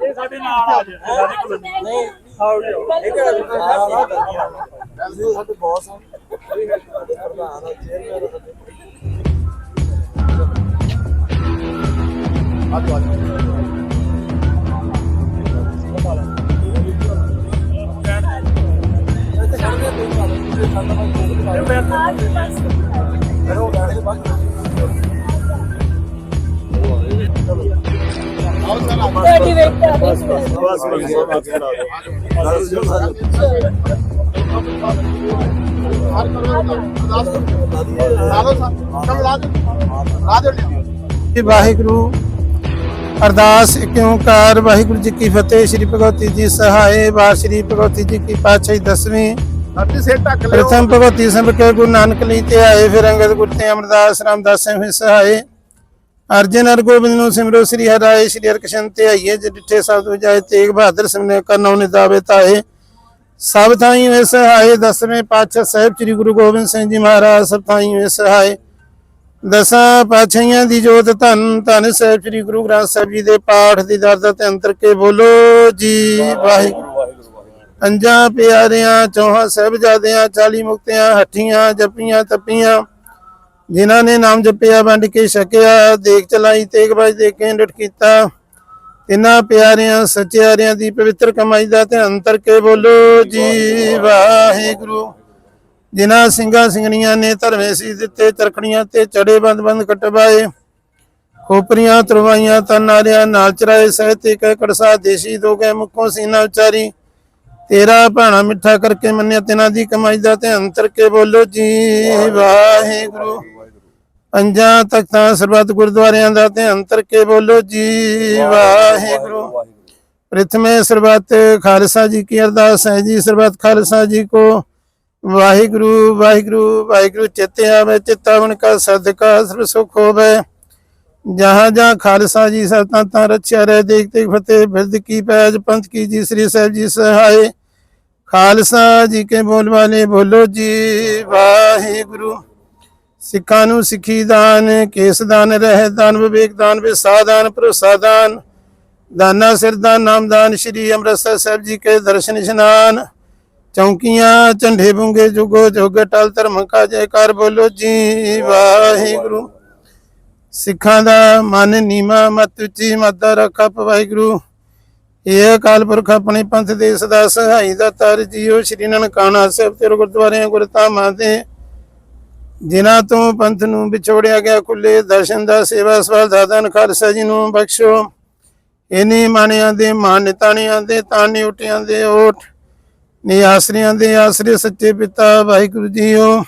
ਇਹ ਸਾਡੇ ਨਾਲ ਆ ਜੀ ਸਾਡੇ ਕੋਲ ਨਹੀਂ ਆਓ ਜੀ ਸਾਡੇ ਬੌਸ ਆ ਪ੍ਰਧਾਨ ਆ ਚੇਅਰਮੈਨ ਆ ਆ ਤੋਂ ਤੁਹਾਡੀ ਵੇਟ ਕਰ ਰਹੀ ਸੀ ਬਸ ਬਸ ਜੀ ਵਾਹਿਗੁਰੂ, ਅਰਦਾਸ ਕਿਉਂ ਕਰ ਵਾਹਿਗੁਰੂ ਜੀ ਕੀ ਫਤਿਹ। ਸ੍ਰੀ ਭਗਵਤੀ ਜੀ ਸਹਾਏ ਵਾ ਸ੍ਰੀ ਭਗਵਤੀ ਜੀ ਕੀ ਪਾਤਸ਼ਾਹੀ ਦਸਵੀਂ ਅੱਧੀ ਸੇ ਢੱਕ ਲਿਓ। ਪ੍ਰਥਮ ਭਗਵਤੀ ਸੰਭ ਕੇ ਗੁਰੂ ਨਾਨਕ ਲਈ ਤੇ ਆਏ, ਫਿਰ ਅੰਗਦ ਗੁਰ ਤੇ ਅਮਰਦਾਸ ਰਾਮਦਾਸ ਸਿੰਘ ਸਹਾਏ। ਅਰਜਨ ਅਰ ਗੋਬਿੰਦ ਨੂੰ ਸਿਮਰੋ, ਸ੍ਰੀ ਹਰਾਏ ਸ੍ਰੀ ਹਰਕ੍ਰਿਸ਼ਨ ਤੇ ਆਈਏ, ਜੇ ਸਬਦ ਵਜਾਏ ਤੇਗ ਬਹਾਦਰ ਸਿਮਨੇ ਕਰਨਉ ਨਿਦਾਵੇ ਤਾਏ। ਸਭ ਥਾਈ ਵੇ ਸਹਾਏ, ਦਸਵੇਂ ਪਾਤਸ਼ਾਹ ਸਾਹਿਬ ਸ੍ਰੀ ਗੁਰੂ ਗੋਬਿੰਦ ਸਿੰਘ ਜੀ ਮਹਾਰਾਜ, ਸਭ ਥਾਈ ਵੇ ਸਹਾਏ। ਦਸਾਂ ਪਾਤਸ਼ਾਹੀਆਂ ਦੀ ਜੋਤ ਧੰਨ ਧੰਨ ਸਾਹਿਬ ਸ੍ਰੀ ਗੁਰੂ ਗ੍ਰੰਥ ਸਾਹਿਬ ਜੀ ਦੇ ਪਾਠ ਦੀ ਦਰਦ ਤੇ ਅੰਤਰ ਕੇ ਬੋਲੋ ਜੀ, ਵਾਹਿਗੁਰੂ। ਪੰਜਾਂ ਪਿਆਰਿਆਂ, ਚੌਹਾਂ ਸਾਹਿਬਜ਼ਾਦਿਆਂ 40 ਮੁਕਤਿਆਂ, ਹੱਠੀਆਂ, ਜੱਪੀਆਂ, ਤੱਪੀਆਂ, ਜਿਨ੍ਹਾਂ ਨੇ ਨਾਮ ਜਪਿਆ, ਵੰਡ ਕੇ ਛਕਿਆ ਦੇਖ ਚਲਾਈ, ਤੇਗ ਦੇ ਕੇ ਡਟ ਕੀਤਾ। ਤਿੰਨਾਂ ਪਿਆਰਿਆਂ, ਸੱਚਿਆਰਿਆਂ ਦੀ ਪਵਿੱਤਰ ਕਮਾਈ ਦਾ ਧਿਆਨ ਅੰਤਰ ਕੇ ਬੋਲੋ ਜੀ, ਵਾਹਿਗੁਰੂ। ਜਿਨ੍ਹਾਂ ਸਿੰਘਾਂ ਸਿੰਘਣੀਆਂ ਨੇ ਧਰਮੇ ਸੀ ਦਿੱਤੇ, ਚਰਖੜੀਆਂ ਤੇ ਚੜੇ ਬੰਦ ਬੰਦ ਕਟਵਾਏ, ਖੋਪਰੀਆਂ ਤਰਵਾਈਆਂ ਤਨਾਰਿਆਂ ਨਾਲ ਚਰਾਏ ਸਹਿਤੇ ਕਹਿ ਕੜਸਾ ਦੇਸ਼ੀ, ਦੋ ਗਏ ਮੁਖੋਂ ਸੀਨਾ ਵਿਚਾਰੀ ਤੇਰਾ ਭਾਣਾ ਮਿੱਠਾ ਕਰਕੇ ਮੰਨਿਆ, ਤਿਨਾਂ ਦੀ ਕਮਾਈ ਦਾ ਤੇ ਅੰਤਰ ਕੇ ਬੋਲੋ ਜੀ, ਵਾਹਿਗੁਰੂ। ਪੰਜਾਂ ਤਖਤਾਂ, ਸਰਬੱਤ ਗੁਰਦੁਆਰਿਆਂ ਦਾ ਤੇ ਅੰਤਰ ਕੇ ਬੋਲੋ ਜੀ, ਵਾਹਿਗੁਰੂ। ਪ੍ਰਥਮੇ ਸਰਬੱਤ ਖਾਲਸਾ ਜੀ ਕੀ ਅਰਦਾਸ ਹੈ ਜੀ, ਸਰਬੱਤ ਖਾਲਸਾ ਜੀ ਕੋ। ਵਾਹਿਗੁਰੂ ਵਾਹਿਗੁਰੂ ਵਾਹਿਗੁਰੂ, ਚਿੱਤੇ ਆਵੇ ਚਿਤਾਵਨ ਕਾ ਸਦਕਾ, ਸਰਬ ਸੁਖ ਹੋਵੇ। ਜਹਾਂ ਜਹਾਂ ਖਾਲਸਾ ਜੀ ਸਤਾਂ ਤਾਂ ਰਛਿਆ ਰਹਿ ਦੇਖ ਦੇਖ ਫਤਿਹ ਬਿਰਦ ਕੀ ਪੈਜ, ਪੰਥ ਕੀ ਜੀ, ਸ੍ਰੀ ਸਾਹਿਬ ਜੀ ਸਹਾਏ। ਖਾਲਸਾ ਜੀ ਕੇ ਬੋਲ ਵਾਲੇ ਬੋਲੋ ਜੀ, ਵਾਹਿਗੁਰੂ। ਸਿੱਖਾਂ ਨੂੰ ਸਿੱਖੀ ਦਾਨ, ਕੇਸ ਦਾਨ, ਰਹਿ ਦਾਨ, ਵਿਵੇਕ ਦਾਨ ਭਰੋਸਾ ਦਾਨ, ਦਾਨਾ ਸਿਰਦਾਨ ਨਾਮਦਾਨ ਸ਼੍ਰੀ ਅੰਮ੍ਰਿਤਸਰ ਸਾਹਿਬ ਜੀ ਕੇ ਦਰਸ਼ਨ ਇਸ਼ਨਾਨ। ਚੌਂਕੀਆਂ, ਝੰਡੇ ਬੁੰਗੇ, ਜੁਗੋ ਜੁਗ, ਟਲ ਧਰਮ ਕਾ ਜੈਕਾਰ, ਬੋਲੋ ਜੀ, ਵਾਹਿਗੁਰੂ। ਸਿੱਖਾਂ ਦਾ ਮਨ ਨੀਮਾ ਮਤ ਉੱਚੀ ਮੱਦਾ ਰੱਖਾ, ਵਾਹਿਗੁਰੂ। ਇਹ ਅਕਾਲ ਪੁਰਖ ਆਪਣੇ ਪੰਥ ਦੇ ਸਦਾ ਸਹਾਈ ਦਾ ਤਰ ਜੀਓ। ਸ਼੍ਰੀ ਨਨਕਾਣਾ ਸਾਹਿਬ ਤੇ ਗੁਰਦੁਆਰੇ ਗੁਰਧਾਮਾਂ ਦੇ ਜਿਨ੍ਹਾਂ ਤੋਂ ਪੰਥ ਨੂੰ ਵਿਛੋੜਿਆ ਗਿਆ, ਖੁੱਲੇ ਦਰਸ਼ਨ ਦਾ ਸੇਵਾ ਸਵਾਲ ਦਾਦਨ ਖਾਲਸਾ ਜੀ ਨੂੰ ਬਖਸ਼ੋ। ਇਨੀ ਮਾਣਿਆਂ ਦੇ ਮਾਨ ਨਿਤਾਣਿਆਂ ਦੇ, ਤਾਣੇ ਉਟਿਆਂ ਦੇ ਓਟ ਨੀ ਆਸਰਿਆਂ ਦੇ ਆਸਰੇ ਸੱਚੇ ਪਿਤਾ ਵਾਹਿਗੁਰੂ ਜੀਓ।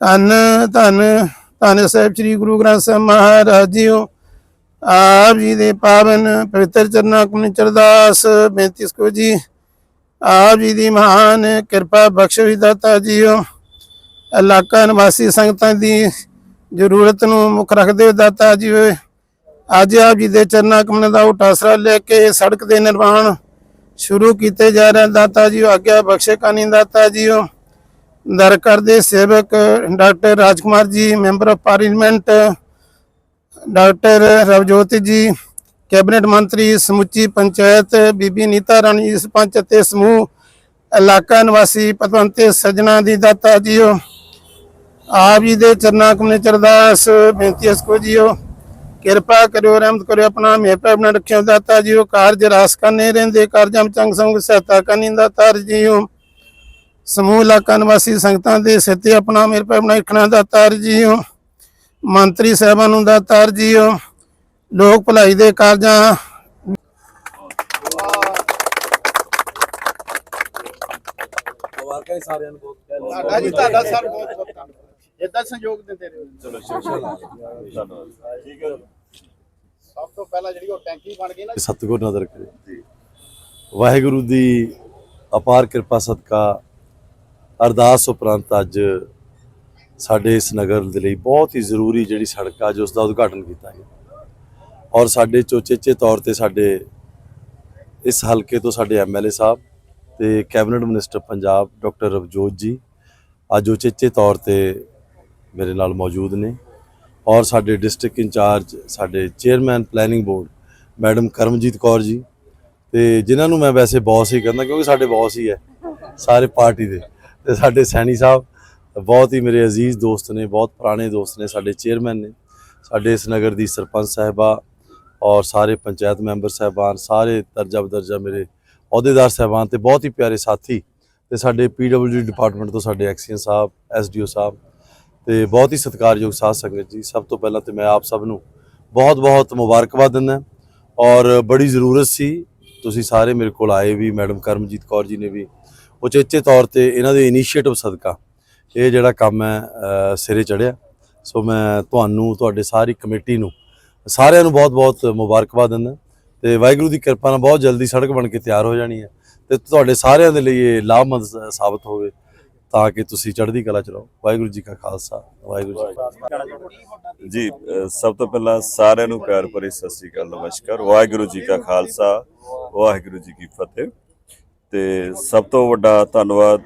ਧੰਨ ਧੰਨ ਧੰਨ ਸਾਹਿਬ ਸ੍ਰੀ ਗੁਰੂ ਗ੍ਰੰਥ ਸਾਹਿਬ ਮਹਾਰਾਜ ਜੀਓ। ਆਪ ਜੀ ਦੇ ਪਾਵਨ ਪਵਿੱਤਰ ਚਰਨਾਂ ਕੁਨ ਚਰਦਾਸ ਬੇਨਤੀ ਸਕੋ ਜੀ, ਆਪ ਜੀ ਦੀ ਮਹਾਨ ਕਿਰਪਾ ਬਖਸ਼ੋ ਦਾਤਾ ਜੀਓ। ਇਲਾਕਾ ਨਿਵਾਸੀ ਸੰਗਤਾਂ ਦੀ ਜ਼ਰੂਰਤ ਨੂੰ ਮੁੱਖ ਰੱਖਦੇ ਹੋਏ ਦਾਤਾ ਜੀ ਓਏ ਅੱਜ ਆਪ ਜੀ ਦੇ ਚਰਨਾਂ ਕਮਲ ਦਾ ਉਟਾਸਰਾ ਲੈ ਕੇ ਸੜਕ ਦੇ ਨਿਰਮਾਣ ਸ਼ੁਰੂ ਕੀਤੇ ਜਾ ਰਹੇ ਦਾਤਾ ਜੀ ਆਗਿਆ ਬਖਸ਼ੇ ਕਾਨੀ ਦਾਤਾ ਜੀਓ। ਦਰ ਕਰਦੇ ਸੇਵਕ doctor Rajkumar ji, member of parliament doctor Ravjot ji, cabinet ਮੰਤਰੀ ਸਮੁੱਚੀ ਪੰਚਾਇਤ, ਬੀਬੀ ਨੀਤਾ ਰਾਣੀ ਸਰਪੰਚ ਅਤੇ ਸਮੂਹ ਇਲਾਕਾ ਨਿਵਾਸੀ ਪਤਵੰਤੇ ਸੱਜਣਾ ਦੀ ਦਾਤਾ ਜੀਓ। ਆਪ ਜੀ ਦੇ ਚਰਨਾਂ ਕਮਨੇ ਚਰਦਾਸ ਬੇਨਤੀ ਹੈ ਸਕੋ ਜੀਓ, ਕਿਰਪਾ ਕਰਿਓ, ਰਹਿਮਤ ਕਰਿਓ, ਆਪਣਾ ਮੇਪਾ ਬਣਾ ਰੱਖਿਓ। ਦਾਤਾ ਜੀਓ, ਕਾਰਜ ਰਾਸ ਕਰਨੇ ਰਹਿੰਦੇ, ਕਾਰਜਾਂ ਵਿੱਚ ਚੰਗ ਸੰਗ ਸਹਾਇਤਾ ਕਰਨੀ ਦਾਤਾ ਜੀਓ। ਸਮੂਹ ਇਲਾਕਾ ਨਿਵਾਸੀ ਸੰਗਤਾਂ ਦੇ ਸਿਰ ਆਪਣਾ ਮੇਪਾ ਬਣਾ ਰੱਖਣਾ ਦਾਤਾ ਜੀਓ। ਮੰਤਰੀ ਸਾਹਿਬਾਂ ਨੂੰ ਦਾਤਾ ਜੀਓ। ਲੋਕ ਭਲਾਈ ਦੇ ਕਾਰਜਾਂ। ਸਾਰਿਆਂ ਨੂੰ ਬਹੁਤ ਤੁਹਾਡਾ ਜੀ ਤੁਹਾਡਾ ਸਰ ਬਹੁਤ ਬਹੁਤ ਧੰਨਵਾਦ। ਇਦਾਂ ਸਹਿਯੋਗ ਦਿੰਦੇ ਰਹੋ। ਠੀਕ ਹੈ। ਸਭ ਤੋਂ ਪਹਿਲਾਂ ਜਿਹੜੀ ਉਹ ਟੈਂਕੀ ਬਣ ਗਈ ਨਾ ਸਤਿਗੁਰ ਨਦਰ ਕਰੇ ਵਾਹਿਗੁਰੂ ਦੀ ਅਪਾਰ ਕਿਰਪਾ ਸਦਕਾ ਅਰਦਾਸ ਉਪਰੰਤ ਅੱਜ ਸਾਡੇ ਇਸ ਨਗਰ ਦੇ ਲਈ ਬਹੁਤ ਹੀ ਜ਼ਰੂਰੀ ਜਿਹੜੀ ਸੜਕ ਆ ਜੋ ਉਸ ਦਾ ਉਦਘਾਟਨ ਕੀਤਾ ਗਿਆ। ਔਰ ਸਾਡੇ ਚੋਚੇਚੇ ਤੌਰ ਤੇ ਸਾਡੇ ਇਸ ਹਲਕੇ ਤੋਂ ਸਾਡੇ ਐਮਐਲਏ ਸਾਹਿਬ ਤੇ cabinet minister Punjab doctor Ravjot ji, ਅੱਜ ਉਚੇਚੇ ਤੌਰ ਤੇ ਮੇਰੇ ਨਾਲ ਮੌਜੂਦ ਨੇ। ਔਰ ਸਾਡੇ ਡਿਸਟ੍ਰਿਕਟ ਇੰਚਾਰਜ, ਸਾਡੇ chairman planning board, madam Karamjit Kaur ji, ਤੇ ਜਿਨ੍ਹਾਂ ਨੂੰ ਮੈਂ ਵੈਸੇ ਬੌਸ ਹੀ ਕਹਿੰਦਾ ਕਿਉਂਕਿ ਸਾਡੇ ਬੌਸ ਹੀ ਹੈ, ਸਾਰੇ ਪਾਰਟੀ ਦੇ, ਤੇ ਸਾਡੇ ਸੈਣੀ ਸਾਹਿਬ ਬਹੁਤ ਹੀ ਮੇਰੇ ਅਜ਼ੀਜ਼ ਦੋਸਤ ਨੇ, ਬਹੁਤ ਪੁਰਾਣੇ ਦੋਸਤ ਨੇ, ਸਾਡੇ ਚੇਅਰਮੈਨ ਨੇ, ਸਾਡੇ ਇਸ ਨਗਰ ਦੀ ਸਰਪੰਚ ਸਾਹਿਬਾ ਔਰ ਸਾਰੇ ਪੰਚਾਇਤ ਮੈਂਬਰ ਸਾਹਿਬਾਨ, ਸਾਰੇ ਦਰਜਾ ਬਦਰਜਾ ਮੇਰੇ ਅਹੁਦੇਦਾਰ ਸਾਹਿਬਾਨ ਤੇ ਬਹੁਤ ਹੀ ਪਿਆਰੇ ਸਾਥੀ ਤੇ ਸਾਡੇ ਪੀਡਬਲਯੂ ਡਿਪਾਰਟਮੈਂਟ ਤੋਂ ਸਾਡੇ ਐਕਸੀਅਨ ਸਾਹਿਬ ਐਸਡੀਓ ਸਾਹਿਬ ਤੇ ਬਹੁਤ ਹੀ ਸਤਿਕਾਰਯੋਗ ਸਾਧ ਸੰਗਤ ਜੀ। ਸਭ ਤੋਂ ਪਹਿਲਾਂ ਤੇ ਮੈਂ ਆਪ ਸਭ ਨੂੰ ਬਹੁਤ ਬਹੁਤ ਮੁਬਾਰਕਬਾਦ ਦਿੰਦਾ ਔਰ ਬੜੀ ਜ਼ਰੂਰਤ ਸੀ, ਤੁਸੀਂ ਸਾਰੇ ਮੇਰੇ ਕੋਲ ਆਏ ਵੀ, ਮੈਡਮ ਕਰਮਜੀਤ ਕੌਰ ਜੀ ਨੇ ਵੀ, ਉਚੇਚੇ ਤੌਰ ਤੇ ਇਹਨਾਂ ਦੇ ਇਨੀਸ਼ੀਏਟਿਵ ਸਦਕਾ। ਇਹ ਜਿਹੜਾ ਕੰਮ ਹੈ ਸਿਰੇ ਚੜਿਆ ਸੋ ਮੈਂ ਤੁਹਾਨੂੰ, ਤੁਹਾਡੇ ਸਾਰੀ ਕਮੇਟੀ ਨੂੰ, ਸਾਰਿਆਂ ਨੂੰ ਬਹੁਤ-ਬਹੁਤ ਮੁਬਾਰਕਬਾਦ ਦਿੰਦਾ। ਤੇ ਵਾਹਿਗੁਰੂ ਦੀ ਕਿਰਪਾ ਨਾਲ ਬਹੁਤ ਜਲਦੀ ਸੜਕ ਬਣ ਕੇ ਤਿਆਰ ਹੋ ਜਾਣੀ ਹੈ। ਤੇ ਤੁਹਾਡੇ ਸਾਰਿਆਂ ਦੇ ਲਈ ਇਹ ਲਾਭਮੰਦ ਸਾਬਤ ਹੋਵੇ, ਤਾਂ ਕਿ ਤੁਸੀਂ ਚੜ੍ਹਦੀ ਕਲਾ ਚਲਾਓ ਵਾਹਿਗੁਰੂ ਜੀ ਕਾ ਖਾਲਸਾ। ਵਾਹਿਗੁਰੂ ਜੀ ਜੀ ਸਭ ਤੋਂ ਪਹਿਲਾਂ ਸਾਰਿਆਂ ਨੂੰ ਪਿਆਰ ਭਰੀ ਸਤਿ ਸ੍ਰੀ ਅਕਾਲ, ਨਮਸਕਾਰ। ਵਾਹਿਗੁਰੂ ਜੀ ਕਾ ਖਾਲਸਾ, ਵਾਹਿਗੁਰੂ ਜੀ ਕੀ ਫਤਿਹ। ਤੇ ਸਭ ਤੋਂ ਵੱਡਾ ਧੰਨਵਾਦ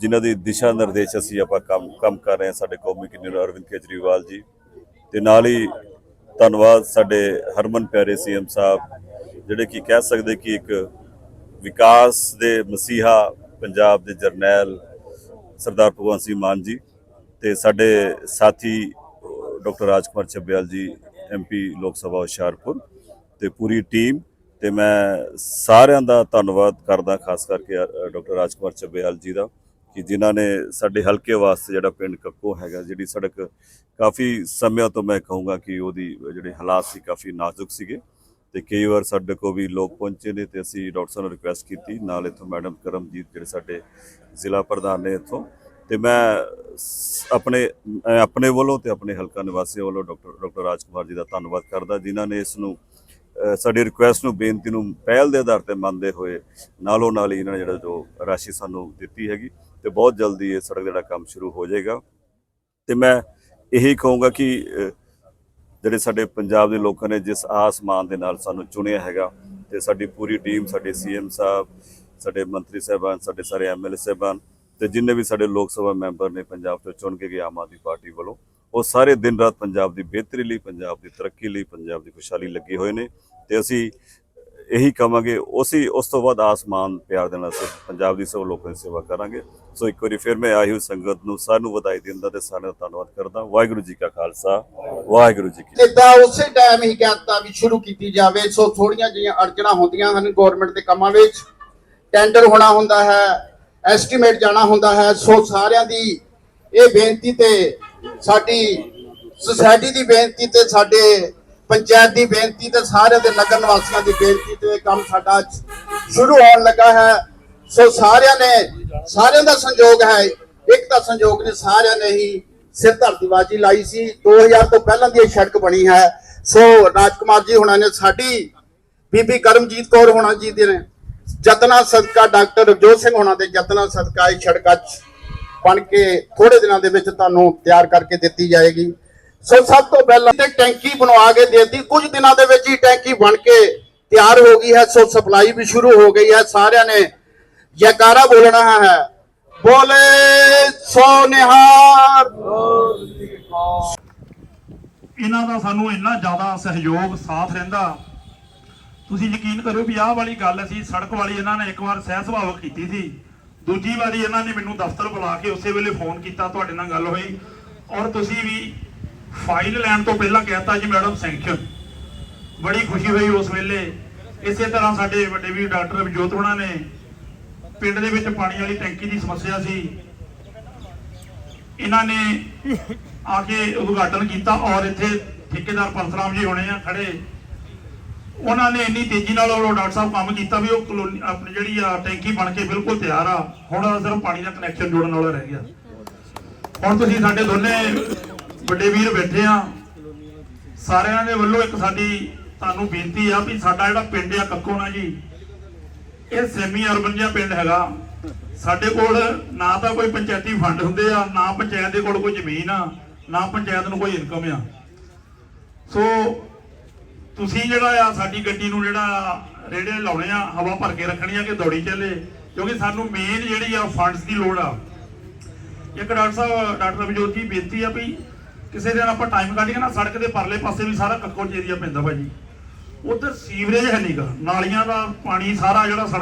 ਜਿਨ੍ਹਾਂ ਦੀ ਦਿਸ਼ਾ ਨਿਰਦੇਸ਼ ਅਸੀਂ ਆਪਾਂ ਕੰਮ ਕੰਮ ਕਰ ਰਹੇ ਹਾਂ ਸਾਡੇ ਕੌਮੀ ਕਨਵੀਨਰ ਅਰਵਿੰਦ ਕੇਜਰੀਵਾਲ ਜੀ। ਤੇ ਨਾਲ ਹੀ ਧੰਨਵਾਦ ਸਾਡੇ ਹਰਮਨ ਪਿਆਰੇ ਸੀਐਮ ਸਾਹਿਬ, ਜਿਹੜੇ ਕਿ ਕਹਿ ਸਕਦੇ ਕਿ ਇੱਕ ਵਿਕਾਸ ਦੇ ਮਸੀਹਾ ਪੰਜਾਬ ਦੇ ਜਰਨੈਲ ਸਰਦਾਰ ਭਗਵੰਤ ਸਿੰਘ ਮਾਨ ਜੀ ਤੇ ਸਾਡੇ ਸਾਥੀ ਡਾਕਟਰ ਰਾਜਕੁਮਾਰ ਚੱਬਿਆਲ ਜੀ ਐਮਪੀ ਲੋਕ ਸਭਾ ਹੁਸ਼ਿਆਰਪੁਰ ਤੇ ਪੂਰੀ ਟੀਮ ਤੇ ਮੈਂ ਸਾਰਿਆਂ ਦਾ ਧੰਨਵਾਦ ਕਰਦਾ, ਖਾਸ ਕਰਕੇ ਡਾਕਟਰ ਰਾਜਕੁਮਾਰ ਚੱਬਿਆਲ ਜੀ ਦਾ। ਕਿ ਜਿਨ੍ਹਾਂ ਨੇ ਸਾਡੇ ਹਲਕੇ ਵਾਸਤੇ ਜਿਹੜਾ ਪਿੰਡ ਕੱਕੋ ਹੈਗਾ, ਜਿਹੜੀ ਸੜਕ ਕਾਫੀ ਸਮਿਆਂ ਤੋਂ ਮੈਂ ਕਹੂੰਗਾ ਕਿ ਉਹਦੀ ਜਿਹੜੇ ਹਾਲਾਤ ਸੀ ਕਾਫੀ ਨਾਜ਼ੁਕ ਸੀਗੇ ਤੇ ਕਈ ਵਾਰ ਸਾਡੇ ਕੋ ਵੀ ਲੋਕ ਪਹੁੰਚੇ ਨੇ ਤੇ ਅਸੀਂ ਡਾਕਟਰ ਸਾਹਿਬ ਨੂੰ ਰਿਕੁਐਸਟ ਕੀਤੀ। ਨਾਲ ਇੱਥੋਂ ਮੈਡਮ ਕਰਮਜੀਤ ਜਿਹੜੇ ਸਾਡੇ ਜ਼ਿਲ੍ਹਾ ਪ੍ਰਧਾਨ ਨੇ ਇੱਥੋਂ ਤੇ ਮੈਂ ਆਪਣੇ ਮੈਂ ਆਪਣੇ ਵੱਲੋਂ ਤੇ ਆਪਣੇ ਹਲਕਾ ਨਿਵਾਸੀਆਂ ਵੱਲੋਂ ਡਾਕਟਰ ਡਾਕਟਰ ਰਾਜਕੁਮਾਰ ਜੀ ਦਾ ਧੰਨਵਾਦ ਕਰਦਾ, ਜਿਨ੍ਹਾਂ ਨੇ ਇਸ ਨੂੰ ਸਾਡੀ ਰਿਕੁਐਸਟ ਨੂੰ ਬੇਨਤੀ ਨੂੰ ਪਹਿਲ ਦੇ ਆਧਾਰ ਤੇ ਮੰਨਦੇ ਹੋਏ ਨਾਲੋਂ ਨਾਲ ਹੀ ਇਹਨਾਂ ਨੇ ਜਿਹੜਾ ਜੋ ਰਾਸ਼ੀ ਸਾਨੂੰ ਦਿੱਤੀ ਹੈਗੀ। ਤੇ ਬਹੁਤ ਜਲਦੀ ਇਹ ਸੜਕ ਜਿਹੜਾ ਕੰਮ ਸ਼ੁਰੂ ਹੋ ਜਾਏਗਾ। ਤੇ ਮੈਂ ਇਹੀ ਕਹੂੰਗਾ ਕਿ ਜਿਹੜੇ ਸਾਡੇ ਪੰਜਾਬ ਦੇ ਲੋਕਾਂ ਨੇ ਜਿਸ ਆਸਮਾਨ ਦੇ ਨਾਲ ਸਾਨੂੰ ਚੁਣਿਆ ਹੈਗਾ ਤੇ ਸਾਡੀ ਪੂਰੀ ਟੀਮ, ਸਾਡੇ ਸੀਐਮ ਸਾਹਿਬ, ਸਾਡੇ ਮੰਤਰੀ ਸਾਹਿਬਾਨ, ਸਾਡੇ ਸਾਰੇ ਐਮਐਲਏ ਸਾਹਿਬਾਨ ਤੇ ਜਿੰਨੇ ਵੀ ਸਾਡੇ ਲੋਕ ਸਭਾ ਮੈਂਬਰ ਨੇ ਪੰਜਾਬ ਤੋਂ ਚੁਣ ਕੇ ਗਏ ਆਮ ਆਦਮੀ ਪਾਰਟੀ ਵੱਲੋਂ, ਉਹ ਸਾਰੇ ਦਿਨ ਰਾਤ ਪੰਜਾਬ ਦੀ ਬਿਹਤਰੀ ਲਈ, ਪੰਜਾਬ ਦੀ ਤਰੱਕੀ ਲਈ, ਪੰਜਾਬ ਦੀ ਖੁਸ਼ਹਾਲੀ ਲੱਗੇ ਹੋਏ ਨੇ ਤੇ ਅਸੀਂ ਇਹੀ ਕਵਾਂਗੇ, ਉਸੇ, ਉਸ ਤੋਂ ਬਾਅਦ ਆਸਮਾਨ ਪਿਆਰ ਦੇਣਾ ਅਸੀਂ ਪੰਜਾਬ ਦੀ ਸਭ ਲੋਕਾਂ ਦੀ ਸੇਵਾ ਕਰਾਂਗੇ। ਸੋ ਇੱਕ ਵਾਰੀ ਫਿਰ ਮੈਂ ਆਈ ਹੋਈ ਸੰਗਤ ਨੂੰ ਸਾਰਿਆਂ ਵਧਾਈ ਦਿੰਦਾ ਤੇ ਸਾਰਿਆਂ ਦਾ ਧੰਨਵਾਦ ਕਰਦਾ। ਵਾਹਿਗੁਰੂ ਜੀ ਕਾ ਖਾਲਸਾ, ਵਾਹਿਗੁਰੂ ਜੀ ਕੀ ਜਿੱਦਾਂ ਉਸੇ ਟਾਈਮ ਹੀ ਕਹਿਤਾ ਵੀ ਸ਼ੁਰੂ ਕੀਤੀ ਜਾਵੇ। ਸੋ ਥੋੜੀਆਂ ਜਿਹੀਆਂ ਅੜਚਣਾ ਹੁੰਦੀਆਂ ਹਨ ਗਵਰਨਮੈਂਟ ਦੇ ਕੰਮਾਂ ਵਿੱਚ। ਟੈਂਡਰ ਹੋਣਾ ਹੁੰਦਾ ਹੈ ਐਸਟੀਮੇਟ ਜਾਣਾ ਹੁੰਦਾ ਹੈ। ਸੋ ਸਾਰਿਆਂ ਦੀ ਇਹ ਬੇਨਤੀ ਤੇ ਸਾਡੀ ਸੁਸਾਇਟੀ ਦੀ ਬੇਨਤੀ ਤੇ ਸਾਡੇ ਪੰਚਾਇਤ ਦੀ ਬੇਨਤੀ ਤੇ ਸਾਰਿਆਂ ਦੇ ਨਗਰ ਨਿਵਾਸੀਆਂ ਦੀ ਬੇਨਤੀ ਤੇ ਇਹ ਕੰਮ ਸਾਡਾ ਸ਼ੁਰੂ ਹੋਣ ਲੱਗਾ ਹੈ। ਸੋ ਸਾਰਿਆਂ ਨੇ, ਸਾਰਿਆਂ ਦਾ ਸੰਯੋਗ ਹੈ। ਇੱਕ ਤਾਂ ਸੰਯੋਗ ਨੇ ਸਾਰਿਆਂ ਨੇ ਹੀ ਸਿਰ ਧਰਤੀਬਾਜੀ ਲਾਈ ਸੀ। 2000 ਤੋਂ ਪਹਿਲਾਂ ਦੀ ਇਹ ਸੜਕ ਬਣੀ ਹੈ। ਸੋ ਰਾਜਕੁਮਾਰ ਜੀ ਹੁਣਾਂ ਨੇ ਸਾਡੀ, ਬੀਬੀ ਕਰਮਜੀਤ ਕੌਰ ਹੋਣਾ ਜੀ ਦੇ ਨੇ ਜਤਨਾ ਸਦਕਾ, ਡਾਕਟਰ ਰਵਜੋਤ ਸਿੰਘ ਹੋਣਾ ਦੇ ਜਤਨਾ ਸਦਕਾ ਇਹ ਸੜਕ ਅੱਜ ਬਣ ਕੇ ਥੋੜੇ ਦਿਨਾਂ ਦੇ ਵਿੱਚ ਤੁਹਾਨੂੰ ਤਿਆਰ ਕਰਕੇ ਦਿੱਤੀ ਜਾਏਗੀ। ਸੋ ਸਭ ਤੋਂ ਪਹਿਲਾਂ ਤੇ ਟੈਂਕੀ ਬਣਵਾ ਕੇ ਦੇ ਦਿੱਤੀ। ਕੁਝ ਦਿਨਾਂ ਦੇ ਵਿੱਚ ਹੀ ਟੈਂਕੀ ਬਣ ਕੇ ਤਿਆਰ ਹੋ ਗਈ ਹੈ। ਸੋ ਸਪਲਾਈ ਵੀ ਸ਼ੁਰੂ ਹੋ ਗਈ ਹੈ। ਸਾਰਿਆਂ ਨੇ ਜੈਕਾਰਾ ਬੋਲਣਾ ਹੈ। ਬੋਲੇ ਸੋ ਨਿਹਾਰ ਇਹਨਾਂ ਦਾ ਸਾਨੂੰ ਇੰਨਾ ਜ਼ਿਆਦਾ ਸਹਿਯੋਗ, ਸਾਥ ਰਹਿੰਦਾ। ਤੁਸੀਂ ਯਕੀਨ ਕਰੋ ਵੀ ਆਹ ਵਾਲੀ ਗੱਲ ਸੀ ਸੜਕ ਵਾਲੀ ਇਹਨਾਂ ਨੇ ਇੱਕ ਵਾਰ ਸਹਿ ਸੁਭਾਵਕ ਕੀਤੀ ਸੀ। ਦੂਜੀ ਵਾਰੀ ਇਹਨਾਂ ਨੇ ਮੈਨੂੰ ਦਫ਼ਤਰ ਬੁਲਾ ਕੇ ਉਸੇ ਵੇਲੇ ਫੋਨ ਕੀਤਾ, ਤੁਹਾਡੇ ਨਾਲ ਗੱਲ ਹੋਈ। ਔਰ ਤੁਸੀਂ ਵੀ ਫਾਈਲ ਲੈਣ ਤੋਂ ਪਹਿਲਾਂ ਕਹਿਤਾ ਜੀ ਮੈਡਮ ਸੈਂਕਸ਼ਨ ਬੜੀ ਖੁਸ਼ੀ ਹੋਈ ਉਸ ਵੇਲੇ। ਇਸੇ ਤਰ੍ਹਾਂ ਸਾਡੇ ਵੱਡੇ ਵੀ ਡਾਕਟਰ ਵਿਜੋਤ ਹੋਣਾ ਨੇ ਪਿੰਡ ਦੇ ਵਿੱਚ ਪਾਣੀ ਵਾਲੀ ਟੈਂਕੀ ਦੀ ਸਮੱਸਿਆ ਸੀ। ਇਹਨਾਂ ਨੇ ਆ ਕੇ ਉਦਘਾਟਨ ਕੀਤਾ ਔਰ ਇੱਥੇ ਠੇਕੇਦਾਰ ਪਰਸਰਾਮ ਜੀ ਹੋਣੇ ਆ ਖੜੇ। ਉਹਨਾਂ ਨੇ ਇੰਨੀ ਤੇਜ਼ੀ ਨਾਲ ਉਹ ਡਾਕਟਰ ਸਾਹਿਬ ਕੰਮ ਕੀਤਾ ਵੀ ਉਹ ਕਲੋਨੀ ਆਪਣੀ ਜਿਹੜੀ ਆ ਟੈਂਕੀ ਬਣ ਕੇ ਬਿਲਕੁਲ ਤਿਆਰ ਆ। ਹੁਣ ਸਿਰਫ ਪਾਣੀ ਦਾ ਕਨੈਕਸ਼ਨ ਜੋੜਨ ਵਾਲਾ ਰਹਿ ਗਿਆ। ਹੁਣ ਤੁਸੀਂ ਸਾਡੇ ਦੋਨੇ ਵੱਡੇ ਵੀਰ ਬੈਠੇ ਆ। ਸਾਰਿਆਂ ਦੇ ਵੱਲੋਂ ਇੱਕ ਸਾਡੀ ਤੁਹਾਨੂੰ ਬੇਨਤੀ ਆ ਵੀ ਸਾਡਾ ਜਿਹੜਾ ਪਿੰਡ ਆ ਕੱਕੋ ਨਾ ਜੀ, ਇਹ ਸੈਮੀ ਅਰਬਨ ਜਿਹਾ ਪਿੰਡ ਹੈਗਾ। ਸਾਡੇ ਕੋਲ ਨਾ ਤਾਂ ਕੋਈ ਪੰਚਾਇਤੀ ਫੰਡ ਹੁੰਦੇ ਆ, ਨਾ ਪੰਚਾਇਤ ਦੇ ਕੋਲ ਕੋਈ ਜ਼ਮੀਨ ਆ, ਨਾ ਪੰਚਾਇਤ ਨੂੰ ਕੋਈ ਇਨਕਮ ਆ। ਸੋ ਤੁਸੀਂ ਜਿਹੜਾ ਆ ਸਾਡੀ ਗੱਡੀ ਨੂੰ ਜਿਹੜਾ ਰੇੜੇ ਲਾਉਣੇ ਆ, ਹਵਾ ਭਰ ਕੇ ਰੱਖਣੀ ਆ ਕਿ ਦੌੜੀ ਚੱਲੇ, ਕਿਉਂਕਿ ਸਾਨੂੰ ਮੇਨ ਜਿਹੜੀ ਆ ਫੰਡਸ ਦੀ ਲੋੜ ਆ। ਇੱਕ ਡਾਕਟਰ ਸਾਹਿਬ, ਡਾਕਟਰ ਅਭਿਜੋਤ ਜੀ ਬੇਨਤੀ ਆ ਵੀ ਕਿਸੇ ਦਿਨ ਆਪਾਂ ਟਾਈਮ ਕੱਢ ਕੇ ਨਾ, ਸੜਕ ਦੇ ਪਰਲੇ ਪਾਸੇ ਵੀ ਸਾਰਾ ਕੱਕੋ ਏਰੀਆ ਪੈਂਦਾ ਭਾਜੀ। ਉਧਰ ਸੀਵਰੇਜ ਹੈ ਨਹੀਂਗਾ ਨਾਲੀਆਂ ਦਾ ਪਾਣੀ ਸਾਰਾ ਜਿਹੜਾ ਸੜਕ